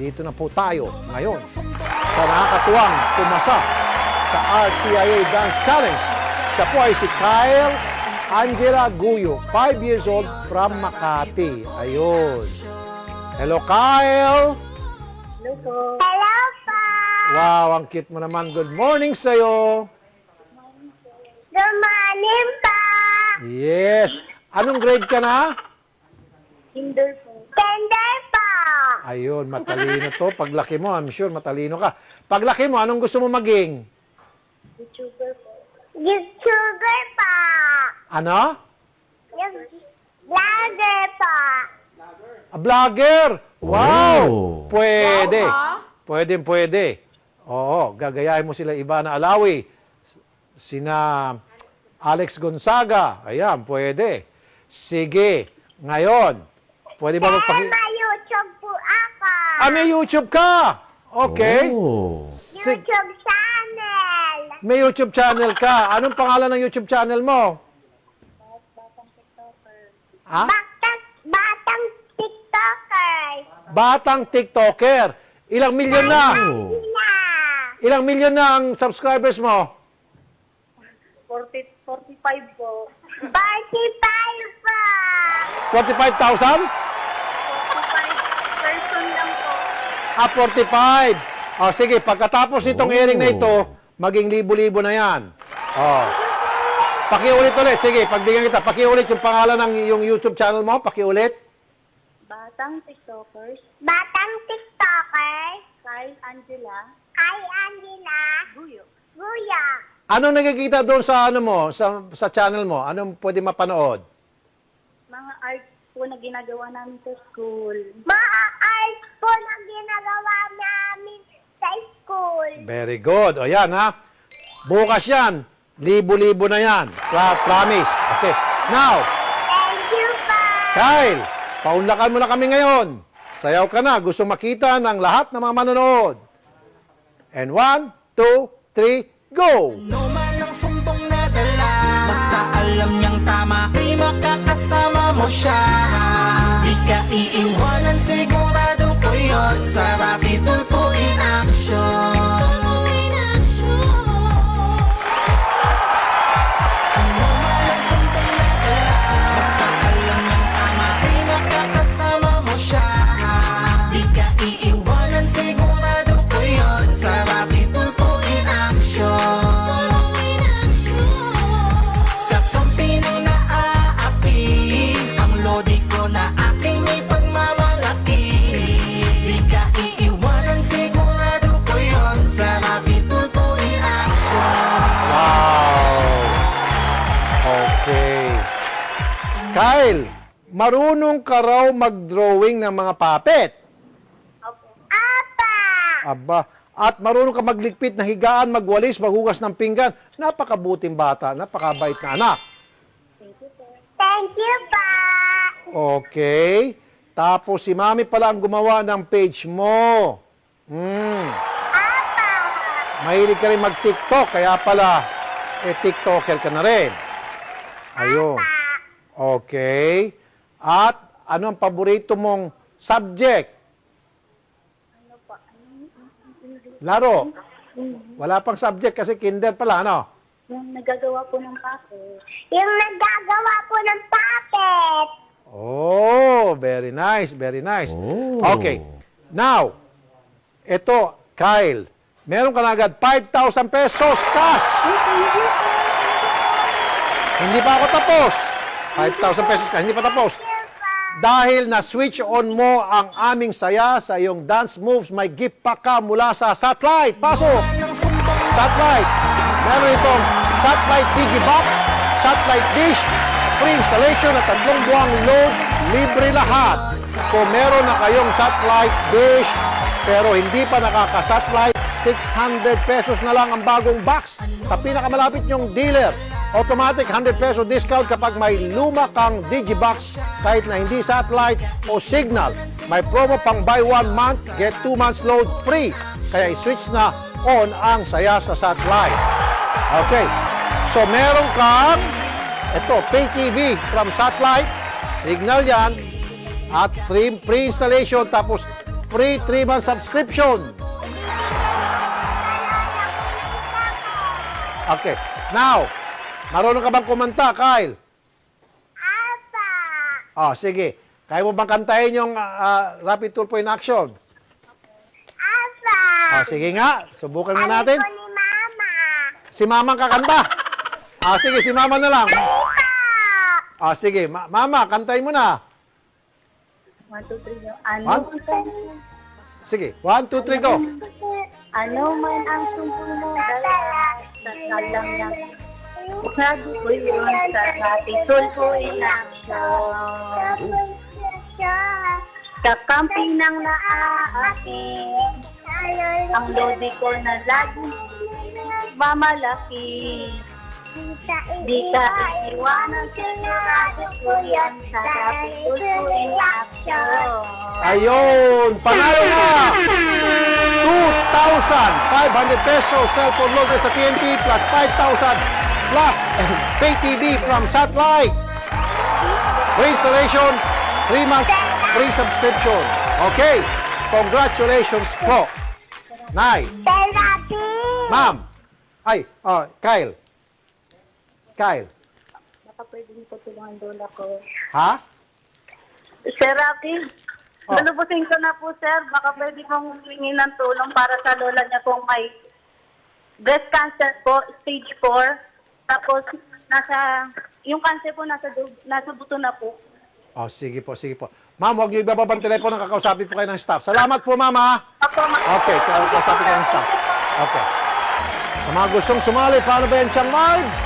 Dito na po tayo ngayon sa nakakatuwang pumasa sa RTIA Dance Challenge. Siya po ay si Kyle Angela Guyo, 5 years old from Makati. Ayun. Hello, Kyle! Hello po. Hello po! Wow, ang cute mo naman. Good morning sa'yo. Good morning po! Yes. Anong grade ka na? Kinder po. Tender po! Ayun, matalino to. Paglaki mo, I'm sure matalino ka. Paglaki mo, anong gusto mo maging? YouTuber po. YouTuber po! Ano? Vlogger po! A vlogger! Wow! Oh. Pwede. Pwede, pwede. Oo, gagayahin mo sila iba na alawi. Sina Alex Gonzaga. Ayan, pwede. Sige. Ngayon, pwede ba magpaki... may YouTube po ako! Ah, may YouTube ka! Okay. Oh. YouTube channel! may YouTube channel ka. Anong pangalan ng YouTube channel mo? Batang TikToker. Ha? Batang, batang TikToker! Batang TikToker. Ilang milyon na? Oh. Ilang milyon na ang subscribers mo? 40, 45 po. 45 po! 45,000? 45 person lang po. Ah, 45. O, sige, pagkatapos itong Oh. airing na ito, maging libo-libo na yan. O. Pakiulit ulit. Sige, pagbigyan kita. Pakiulit yung pangalan ng yung YouTube channel mo. Pakiulit. Batang TikTokers. Batang TikToker! Kyle Angela. Kay Angela Guyo. Guya! Anong nakikita doon sa ano mo, sa, sa channel mo? Anong pwede mapanood? Mga art po na ginagawa namin sa school. Mga art po na ginagawa namin sa school. Very good. O yan ha. Bukas yan. Libo-libo na yan. Pra- promise. Okay. Now, Thank you po! Kyle, paunlakan mo na kami ngayon. Sayaw ka na. Gusto makita ng lahat ng mga manonood. And one, two, three, go! Ano man ang sumbong na dala Basta alam niyang tama Kay makakasama mo siya Di ka iiwanan Sigurado ko yun Sa Rapi Kyle, marunong ka raw mag-drawing ng mga puppet. Apa! Aba, at marunong ka magligpit ng higaan, magwalis, maghugas ng pinggan. Napakabuting bata, napakabait na anak. Thank you po! Okay. Tapos si Mami pala ang gumawa ng page mo. Hmm. Apa! Mahilig ka rin mag-TikTok, kaya pala, eh, TikToker ka na rin. Ayun. Okay. At ano ang paborito mong subject? Ano pa? Ano? Laro. Wala pang subject kasi kinder pala, ano? Yung nagagawa po ng puppet. Yung nagagawa po ng puppet. Oh, very nice, very nice. Oh. Okay. Now, ito, Kyle, meron ka na agad 5,000 pesos cash. Hindi pa ako tapos. 5,000 pesos cash, hindi pa tapos. Dahil na-switch on mo ang aming saya sa iyong dance moves, may gift pa ka mula sa Satellite. Pasok! Satellite. Meron itong Satellite Digibox, Satellite Dish, free installation at tatlong buwang load, libre lahat. Kung meron na kayong Satellite Dish, pero hindi pa nakaka-satellite, 600 pesos na lang ang bagong box sa pinakamalapit nyong dealer. Automatic 100 peso discount kapag may luma kang Digibox kahit na hindi satellite o signal. May promo pang buy one month, get two months load free. Kaya i-switch na on ang saya sa satellite. Okay. So meron kang ito, pay TV from satellite, signal yan, at free, free installation tapos free 3-month subscription. Okay. Now, marunong ka bang kumanta, Kyle? Apa. Oh, sige. Kaya mo bang kantahin yung ah, Rapid Tool in Action? Apa. Oh, sige nga. Subukan nga natin. Ano ni Mama? Si Mama ang kakanta. Ah, sige, si Mama na lang. Ah, sige. Ma- Mama, kantahin mo na. One, two, three, go. Ano, One? Sige. One, two, three, go. ano man ang sumpo mo, dala sa salang ng Sabi ko yun sa ating tulpo in action. Kakampi ng naaaking ang lodi ko na lagi mamalaki. Di ka iiwanan, sigurado ko yan sa ating tulpo in action. Ayun, panalo na! 2,500 pesos cellphone loader sa TNT plus 5,000 plus pay TV from Satellite. Free installation, 3 months free subscription. Okay, congratulations po. Therapy. Ma'am. Ay, oh, Kyle. Kyle. Baka pwede niyo po tulungan lola ko. Ha? Sir Rafi, Oh. lulubusin ko na po sir. Baka pwede pong humingi ng tulong para sa lola niya pong may breast cancer po, stage 4. Tapos, nasa, yung cancer po nasa, dug- nasa buto na po. Oh, sige po, sige po. Ma'am, huwag niyo ibababa ang telepono, kakausapin po kayo ng staff. Salamat po, ma'am, ha? Ako, ma- Okay, kakausapin kayo ng staff. Okay. Sa mga gustong sumali, paano ba yan, Chang Margs?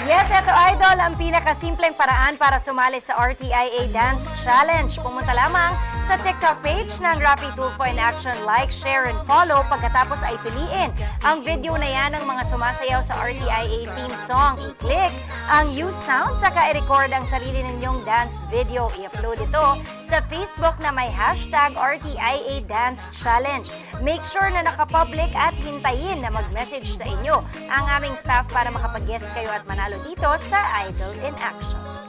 Yes, ito idol, ang pinakasimpleng paraan para sumali sa RTIA Dance Challenge. Pumunta lamang sa TikTok page ng Rapid Tulfo in Action. Like, share, and follow. Pagkatapos ay piliin ang video na yan ng mga sumasayaw sa RTIA theme song. I-click ang use sound, saka i-record ang sarili ninyong dance video. I-upload ito sa Facebook na may hashtag RTIA Dance Challenge. Make sure na nakapublic at hintayin na mag-message sa inyo ang aming staff para makapag-guest kayo at manalo dito sa Idol in Action.